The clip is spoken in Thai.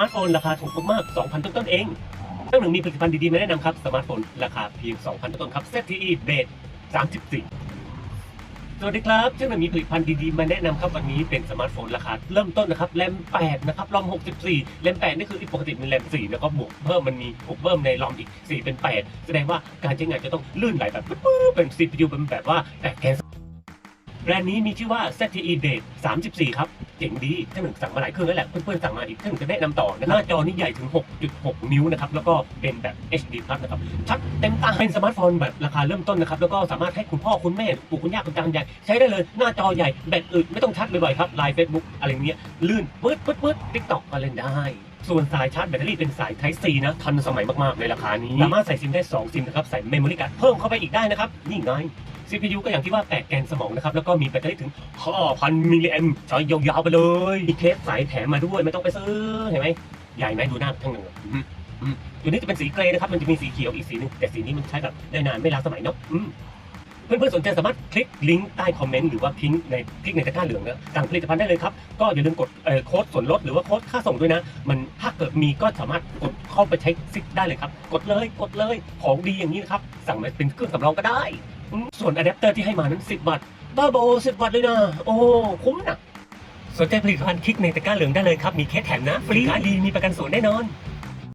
มาร์ทโฟนราคาถูกมากๆ2,000 ต้นๆเองตั้งหนึ่งมีผลิตภัณฑ์ดีๆ มาแนะนำครับ สมาร์ทโฟนราคาเพียง 2,000 ต้นๆครับ ZTE Base 34 สวัสดีครับ เจ้าหนึ่งมีผลิตภัณฑ์ดีๆ มาแนะนำครับวันนี้เป็นสมาร์ทโฟนราคาเริ่มต้นนะครับแรม 8 นะครับรอม 64แรม 8 นี่คือปกติเป็นแรม 4 แล้วก็บวกเพิ่มมันมีบวกเพิ่มในรอมอีก 4 เป็น 8 แสดงว่าการใช้งานจะต้องลื่นไหลแบบปึ๊บเป็น CPU เป็นแบบว่าแตกแกน แบรนด์นี้มีชื่อว่า ZTE Base 34 ครับ เจ๋งดีเจ้าหนึ่งสั่งมาหลายเครื่องแล้วแหละ เพื่อนๆสั่งมาอีกเจ้าหนึ่งจะแนะนำต่อนะหน้าจอนี่ใหญ่ถึง 6.6 นิ้วนะครับ แล้วก็เป็นแบบ HD Plus นะครับ ชัดเต็มตา เป็นสมาร์ทโฟนแบบราคาเริ่มต้นนะครับ แล้วก็สามารถให้คุณพ่อคุณแม่ปู่คุณย่าคุณตาคุณยายใช้ได้เลย หน้าจอใหญ่แบตอึดไม่ต้องชาร์จบ่อยๆครับ ไลน์เฟซบุ๊กอะไรเงี้ย ลื่นปื๊ดปื๊ดปื๊ดติ๊กต็อกก็เล่นได้ส่วนสายชาร์จแบตเตอรี่เป็นสาย Type C นะ ทันสมัยมากๆในราคานี้ สามารถใส่ซิมได้ 2 ซิมนะครับ ใส่เมมโมรี่การ์ดเพิ่มเข้าไปอีกได้นะครับ นี่ไง CPU ก็อย่างที่ว่าแตกแกนสมองนะครับ แล้วก็มีแบตเตอรี่ถึง 5,000 มิลลิแอมป์ใช้ยาวๆไปเลย มีเคสสายแถมมาด้วยไม่ต้องไปซื้อเห็นไหมใหญ่ไหมดูหน้าทั้งหนึ่งอะอืมอืมตัวนี้จะเป็นสีเกรย์นะครับ มันจะมีสีเขียวอีกสีหนึง แต่สีนี้มันใช้แบบได้นานไม่ล้าสมัยเนาะอืมเพื่อนๆสนใจสามารถคลิกลิงก์ใต้คอมเมนต์หรือว่าพิงก์ในคลิกในตะกร้าเหลืองนะสั่งผลิตภัณฑ์ได้เลยครับ ก็อย่าลืมกดเอ่อโค้ดส่วนลดหรือว่าโค้ดค่าส่งด้วยนะ มันถ้าเกิดมีก็สามารถกดเข้าไปใช้สิทธิ์ได้เลยครับ กดเลยกดเลยของดีอย่างนี้นะครับ สั่งมาเป็นเครื่องสำรองก็ได้อืม ส่วนอะแดปเตอร์ที่ให้มานั้น 10 บาท บ้าโบ10 บาทเลยนะ โอ้ คุ้มนะสนใจผลิตภัณฑ์คลิกในตะกร้าเหลืองได้เลยครับ มีเคสแถมนะ ฟรีขายดี มีประกันศูนย์แน่นอน